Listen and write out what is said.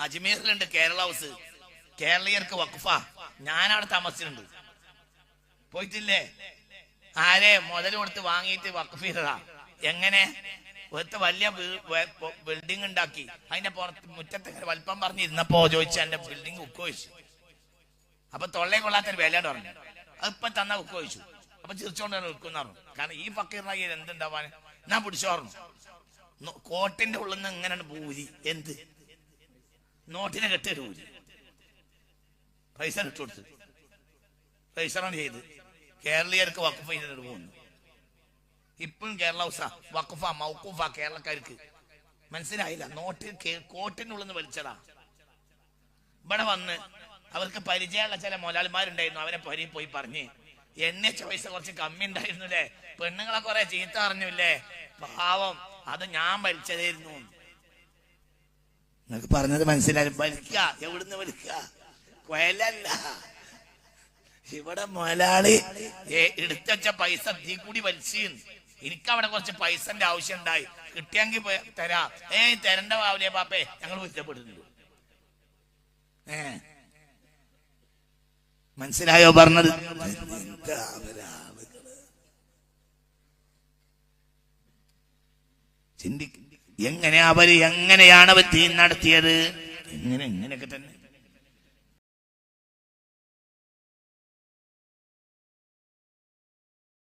അജ്മീറിലുണ്ട് Kerala house. കേരളീയർക്ക് വഖഫ. ഞാൻ അവിടെ താമസിച്ചിട്ടുണ്ട്. പോയിട്ടില്ലേ? ആരെ മുതൽ കൊടുത്ത് വാങ്ങിയിട്ട് വഖഫ് ചെയ്തതാ? എങ്ങനെ? ഒരുത്ത വലിയ ബിൽഡിംഗ് ഉണ്ടാക്കി. അതിന്റെ പുറത്ത് മുറ്റത്ത് വലിപ്പം പറഞ്ഞിരുന്നപ്പോ ചോദിച്ചു എന്റെ ബിൽഡിംഗ് ഉക്ക് ചോദിച്ചു. അപ്പൊ തൊള്ളേ കൊള്ളാത്തൊരു വില പറഞ്ഞു. അതിപ്പൊ തന്ന ഉക്ക് ചോദിച്ചു. അപ്പൊ ചിരിച്ചോണ്ട് ഉക്കുന്ന പറഞ്ഞു. കാരണം ഈ ഫക്കീറിനായി എന്തുണ്ടാവാൻ ഞാൻ പിടിച്ചോർന്നു. കോട്ടിന്റെ ഉള്ളിൽ നിന്ന് ഇങ്ങനെ പൂരി എന്ത്? നോട്ടിനെ കെട്ടൊരു പൂരി പൈസ ഇട്ട് കൊടുത്ത്. രജിസ്റ്ററാണ് ചെയ്ത്. കേരളീയർക്ക് വഖഫ് ചെയ്തിട്ട് പോകുന്നു. ഇപ്പോഴും കേരള ഹൗസ വഖഫ മൗക്കൂഫ കേരളക്കാർക്ക് മനസ്സിലായില്ല. നോട്ട് കോട്ടിനുള്ളിൽ നിന്ന് വലിച്ചതാ. ഇവിടെ വന്ന് അവർക്ക് പരിചയമുള്ള ചില മുതലാളിമാരുണ്ടായിരുന്നു. അവരെ പരി പോയി പറഞ്ഞ് എന്നെ ചോയ്സ് കുറച്ച് കമ്മി ഉണ്ടായിരുന്നു അല്ലേ പെണ്ണുങ്ങളെ കുറെ ചീത്ത അറിഞ്ഞില്ലേ പാവം അത് ഞാൻ വലിച്ചതായിരുന്നു. നിങ്ങൾക്ക് പറഞ്ഞത് മനസ്സിലായി. വലിക്ക എവിടുന്ന് വലിക്ക? കൊയലല്ല. ഇവിടെ മുതലാളി എടുത്തുവച്ച പൈസ തീ കൂടി വലിച്ചു എനിക്ക് അവിടെ കുറച്ച് പൈസന്റെ ആവശ്യം ഉണ്ടായി കിട്ടിയെങ്കിൽ തരാ. ഏ തരണ്ട പാവലേ പാപ്പേ. ഞങ്ങൾ കുറ്റപ്പെടുന്നു ഏ. മനസ്സിലായോ പറഞ്ഞത്? ചിന്തിക്ക എങ്ങനെ അവർ എങ്ങനെയാണ് അവർ തീ നടത്തിയത്? എങ്ങനെ എങ്ങനെയൊക്കെ തന്നെ.